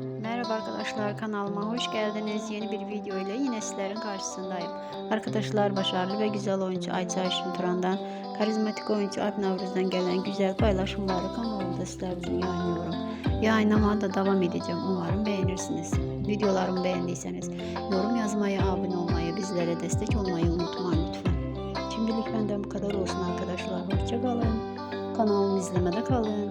Merhaba arkadaşlar kanalıma hoş geldiniz. Yeni bir video ile yine sizlerin karşısındayım. Arkadaşlar başarılı ve güzel oyuncu Ayça Ayşin Turan'dan, karizmatik oyuncu Alp Navruz'dan gelen güzel paylaşımları kanalımda sizler için yayınlıyorum. Yayınlamaya da devam edeceğim. Umarım beğenirsiniz. Videolarımı beğendiyseniz yorum yazmayı, abone olmayı, bizlere destek olmayı unutmayın lütfen. Şimdilik benden bu kadar olsun arkadaşlar. Hoşçakalın. Kanalımı izlemede kalın.